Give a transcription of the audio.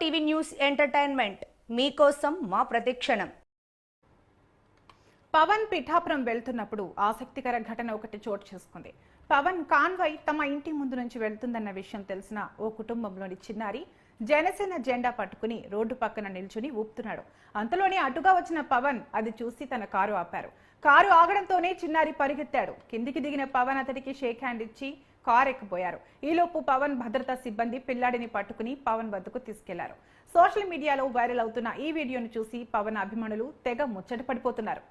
TV news entertainment మీకోసం మా ప్రతిక్షణం. పవన్ పిఠాపురం వెళ్తున్నప్పుడు ఆసక్తికర ఘటన ఒకటి చోటు చేసుకుంది. పవన్ కాన్వాయ్ తమ ఇంటి ముందు నుంచి వెళ్తుందన్న విషయం తెలిసిన ఓ కుటుంబంలోని చిన్నారి జనసేన జెండా పట్టుకుని రోడ్డు పక్కన నిల్చుని ఊపుతున్నాడు. అంతలోనే అటుగా వచ్చిన పవన్ అది చూసి తన కారు ఆపారు. కారు ఆగడంతోనే చిన్నారి పరిగెత్తాడు. కిందికి దిగిన పవన్ అతడికి షేక్ హ్యాండ్ ఇచ్చి కారెక్కిపోయారు. ఈలోపు పవన్ భద్రతా సిబ్బంది పిల్లాడిని పట్టుకుని పవన్ వద్దకు తీసుకెళ్ళారు. సోషల్ మీడియాలో వైరల్ అవుతున్న ఈ వీడియోను చూసి పవన్ అభిమానులు తెగ ముచ్చట పడిపోతున్నారు.